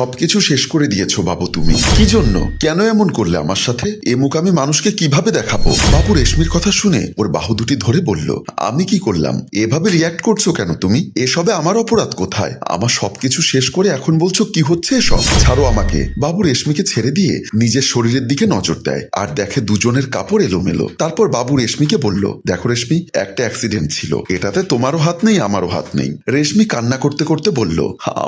সবকিছু শেষ করে দিয়েছ বাবু তুমি। কি জন্য? কেন এমন করলে আমার সাথে? এ মুখ আমি মানুষকে কীভাবে দেখাবো? বাবু রেশমির কথা শুনে ওর বাহু দুটি ধরে বলল, আমি কি করলাম? এভাবে রিয়াক্ট করছ কেন তুমি? এসবে আমার অপরাধ কোথায়? আমার সবকিছু শেষ করে এখন বলছো কি হচ্ছে এসব? ছাড়ো আমাকে। বাবু রেশমিকে ছেড়ে দিয়ে নিজের শরীরের দিকে নজর দেয় আর দেখে দুজনের কাপড় এলোমেলো। তারপর বাবু রেশমিকে বলল, দেখো রেশমি, একটা অ্যাক্সিডেন্ট ছিল। এটাতে তোমারও হাত নেই, আমারও হাত নেই। রেশমি কান্না করতে করতে বলল,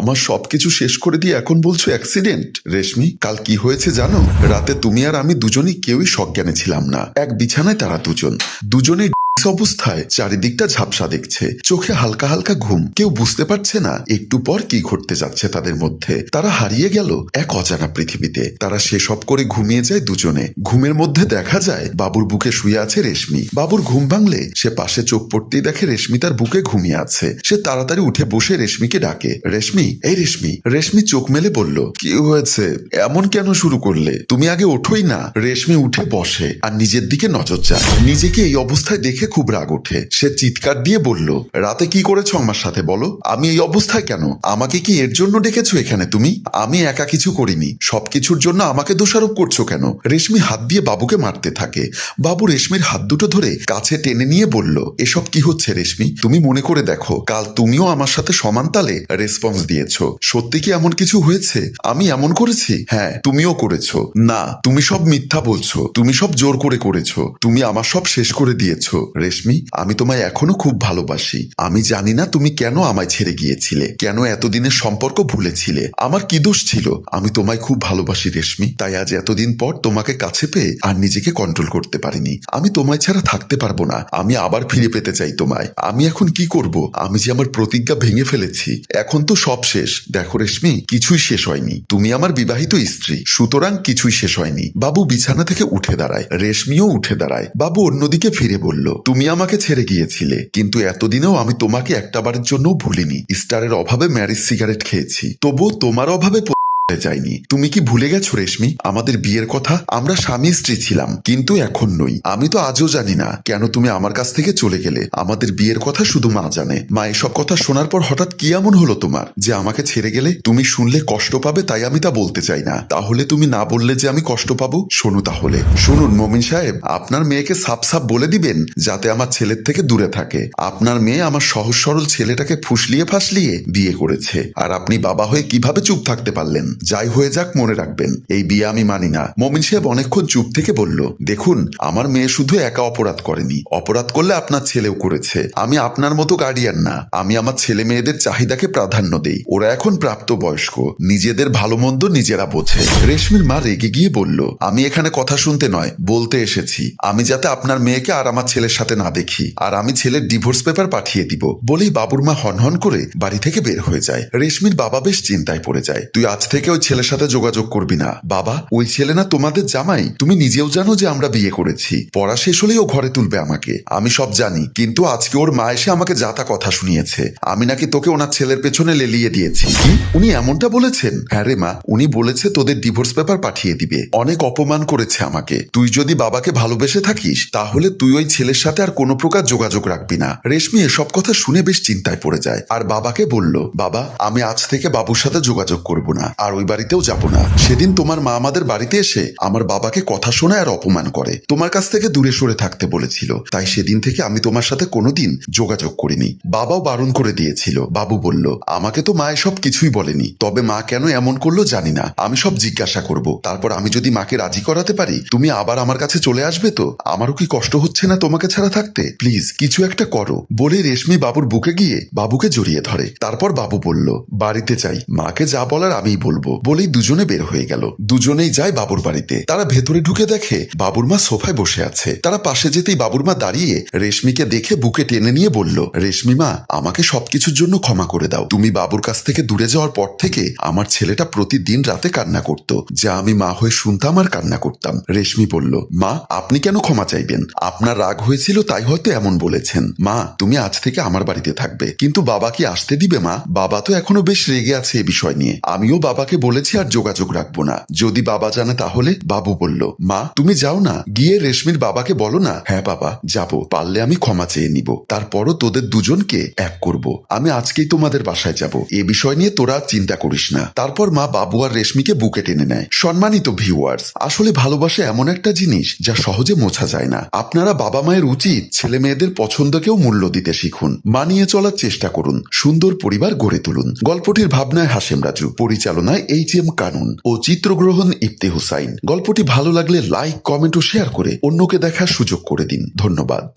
আমার সবকিছু শেষ করে দিয়ে এখন বলছো অ্যাক্সিডেন্ট রেশমি, কাল কি হয়েছে জানো? রাতে তুমি আর আমি দুজনেই কেউই সজ্ঞানে ছিলাম না। এক বিছানায় তারা দুজন। দুজনেই অবস্থায় চারিদিকটা ঝাপসা দেখছে। চোখে হালকা হালকা ঘুম। কেউ বুঝতে পারছে না একটু পর কি ঘটতে যাচ্ছে তাদের মধ্যে। তারা হারিয়ে গেল এক অজানা পৃথিবীতে। তারা সেসব করে ঘুমিয়ে যায় দুজনে। ঘুমের মধ্যে দেখা যায় বাবুর বুকে শুয়ে আছে রেশমি। বাবুর ঘুম ভাঙলে সে পাশে চোখ পড়তেই দেখে রেশমি তার বুকে ঘুমিয়ে আছে। সে তাড়াতাড়ি উঠে বসে রেশমিকে ডাকে। রেশমি, এই রেশমি। রেশমি চোখ মেলে বলল, কি হয়েছে? এমন কেন শুরু করলে? তুমি আগে ওঠোই না। রেশমি উঠে বসে আর নিজের দিকে নজর যায় নিজেকে এই অবস্থায় দেখে খুব রাগ ওঠে। সে চিৎকার দিয়ে বলল, রাতে কি করেছ আমার সাথে বলো? আমি এই অবস্থায় কেন? আমাকে কি এর জন্য ডেকেছো এখানে তুমি? আমি একা কিছু করিনি। সবকিছুর জন্য আমাকে দোষারোপ করছ কেন? রেশমি হাত দিয়ে বাবুকে মারতে থাকে। বাবু রেশমির হাত দুটো ধরে কাছে টেনে নিয়ে বলল, এসব কি হচ্ছে রেশমি? তুমি মনে করে দেখো, কাল তুমিও আমার সাথে সমান তালে রেসপন্স দিয়েছ। সত্যি কি এমন কিছু হয়েছে? আমি এমন করেছি? হ্যাঁ তুমিও করেছ। না, তুমি সব মিথ্যা বলছো। তুমি সব জোর করে করেছ। তুমি আমার সব শেষ করে দিয়েছ। রেশমি, আমি তোমায় এখনও খুব ভালোবাসি। আমি জানি না তুমি কেন আমায় ছেড়ে গিয়েছিলে, কেন এতদিনের সম্পর্ক ভুলেছিলে। আমার কি দোষ ছিল? আমি তোমায় খুব ভালোবাসি রেশমি, তাই আজ এতদিন পর তোমাকে কাছে পেয়ে আর নিজেকে কন্ট্রোল করতে পারিনি। আমি তোমায় ছাড়া থাকতে পারব না, আমি আবার ফিরে পেতে চাই তোমায়। আমি এখন কি করব? আমি যে আমার প্রতিজ্ঞা ভেঙে ফেলেছি, এখন তো সব শেষ। দেখো রেশমি, কিছুই শেষ হয়নি। তুমি আমার বিবাহিত স্ত্রী, সুতরাং কিছুই শেষ হয়নি। বাবু বিছানা থেকে উঠে দাঁড়ায়, রেশমিও উঠে দাঁড়ায়। বাবু অন্যদিকে ফিরে বলল তুমি আমাকে ছেড়ে গিয়েছিলে, কিন্তু এতদিনেও আমি তোমাকে একটাবারের জন্য ভুলিনি। স্টারের অভাবে ম্যারিজ সিগারেট খেয়েছি। তবুও তোমার অভাবে প- যায়নি তুমি কি ভুলে গেছো রেশমি? আমাদের বিয়ের কথা আমরা স্বামী স্ত্রী ছিলাম, কিন্তু এখন নই। আমি তো আজও জানি না কেন তুমি আমার কাছ থেকে চলে গেলে। আমাদের বিয়ের কথা শুধু মা জানে। মা এসব কথা শোনার পর হঠাৎ কি এমন হলো তোমার? যে আমাকে ছেড়ে গেলে তুমি শুনলে কষ্ট পাবে তাই আমি তা বলতে চাই না। তাহলে তুমি না বললে যে আমি কষ্ট পাবো? শোনো তাহলে। শুনুন মমিন সাহেব, আপনার মেয়েকে সাপ সাপ বলে দিবেন যাতে আমার ছেলের থেকে দূরে থাকে। আপনার মেয়ে আমার সহজ সরল ছেলেটাকে ফুসলিয়ে ফাসলিয়ে বিয়ে করেছে। আর আপনি বাবা হয়ে কীভাবে চুপ থাকতে পারলেন? যাই হয়ে যাক, মনে রাখবেন। এই বিয়ে আমি মানি না। মমিন সাহেব অনেকক্ষণ চুপ থেকে বলল, দেখুন, আমার মেয়ে শুধু একা অপরাধ করেনি। অপরাধ করলে আপনার ছেলেও করেছে। আমি আপনার মতো গার্ডিয়ান না। আমি আমার ছেলে মেয়েদের চাহিদাকে প্রাধান্য দেই। ওরা এখন প্রাপ্ত বয়স্ক নিজেদের ভালো মন্দ নিজেরা বোঝে। রেশমির মা রেগে গিয়ে বলল, আমি এখানে কথা শুনতে নয়, বলতে এসেছি। আমি যাতে আপনার মেয়েকে আর আমার ছেলের সাথে না দেখি। আর আমি ছেলের ডিভোর্স পেপার পাঠিয়ে দিব। বলেই বাবুর মা হনহন করে বাড়ি থেকে বের হয়ে যায়। রেশমির বাবা বেশ চিন্তায় পড়ে যায়। তুই আজ থেকে ওই ছেলের সাথে যোগাযোগ করবি না। বাবা, ওই ছেলে না তোমাদের জামাই। তুমি নিজেও জানো যে আমরা বিয়ে করেছি। পড়া শেষ হলেই ও ঘরে তুলবে আমাকে। আমি সব জানি, কিন্তু আজকে ওর মা এসে আমাকে যাতা কথা শুনিয়েছে। আমি নাকি তোকে ওনার ছেলের পেছনে লেলিয়ে দিয়েছি। কি? উনি এমনটা বলেছেন? হ্যাঁ রে মা, উনি বলেছে তোদের ডিভোর্স পেপার পাঠিয়ে দিবে। অনেক অপমান করেছে আমাকে। তুই যদি বাবাকে ভালোবেসে থাকিস, তাহলে তুই ওই ছেলের সাথে আর কোনো প্রকার যোগাযোগ রাখবি না। রেশমি এসব কথা শুনে বেশ চিন্তায় পড়ে যায়। আর বাবাকে বলল, বাবা, আমি আজ থেকে বাবুর সাথে যোগাযোগ করব না। আর ওই বাড়িতেও যাব না। সেদিন তোমার মা আমাদের বাড়িতে এসে আমার বাবাকে কথা শোনায় আর অপমান করে। তোমার কাছ থেকে দূরে সরে থাকতে বলেছিল। তাই সেদিন থেকে আমি তোমার সাথে কোনোদিন যোগাযোগ করিনি। বাবাও বারণ করে দিয়েছিল। বাবু বলল, আমাকে তো মা এসব কিছুই বলেনি। তবে মা কেন এমন করল জানি না। আমি সব জিজ্ঞাসা করব। তারপর আমি যদি মাকে রাজি করাতে পারি, তুমি আবার আমার কাছে চলে আসবে তো? আমারও কি কষ্ট হচ্ছে না তোমাকে ছাড়া থাকতে? প্লিজ, কিছু একটা করো। বলে রেশমি বাবুর বুকে গিয়ে বাবুকে জড়িয়ে ধরে। তারপর বাবু বলল, বাড়িতে চাই মাকে যা বলার আমিই বলব। বলেই দুজনে বের হয়ে গেল। দুজনেই যায় বাবুর বাড়িতে। তারা ভেতরে ঢুকে দেখে বাবুর মা সোফায় বসে আছে। তারা পাশে যেতেই বাবুর মা দাঁড়িয়ে রেশমিকে দেখে বুকে টেনে নিয়ে বলল রেশমি মা আমাকে সবকিছুর জন্য ক্ষমা করে দাও। তুমি বাবুর কাছ থেকে দূরে যাওয়ার পর থেকে আমার ছেলেটা প্রতিদিন রাতে কান্না করত। যা আমি মা হয়ে শুনতাম আর কান্না করতাম। রেশমি বলল, মা, আপনি কেন ক্ষমা চাইবেন? আপনার রাগ হয়েছিল তাই হয়তো এমন বলেছেন। মা, তুমি আজ থেকে আমার বাড়িতে থাকবে। কিন্তু বাবা কি আসতে দিবে মা? বাবা তো এখনও বেশ রেগে আছে এ বিষয় নিয়ে। আমিও বাবাকে বাবাকে বলেছি আর যোগাযোগ রাখব না। যদি বাবা জানে তাহলে বাবু বলল, মা, তুমি যাও না। গিয়ে রেশমির বাবাকে বলো না হ্যাঁ বাবা, যাব। পারলে আমি ক্ষমা চেয়ে নিব। তারপরও তোদের দুজনকে এক করব। আমি আজকেই তোমাদের বাসায় যাব। এ বিষয় নিয়ে তোরা চিন্তা করিস না। তারপর মা বাবু আর রেশমিকে বুকে টেনে নেয়। সম্মানিত ভিউয়ার্স, আসলে ভালোবাসা এমন একটা জিনিস যা সহজে মোছা যায় না। আপনারা বাবা মায়ের উচিত ছেলে মেয়েদের পছন্দকেও মূল্য দিতে শিখুন। মানিয়ে চলার চেষ্টা করুন। সুন্দর পরিবার গড়ে তুলুন। গল্পটির ভাবনায় হাসেম রাজু। পরিচালনায় এইচ এম কানুন ও চিত্রগ্রহণ ইফতে হুসাইন। গল্পটি ভালো লাগলে লাইক কমেন্ট ও শেয়ার করে অন্যকে দেখার সুযোগ করে দিন। ধন্যবাদ।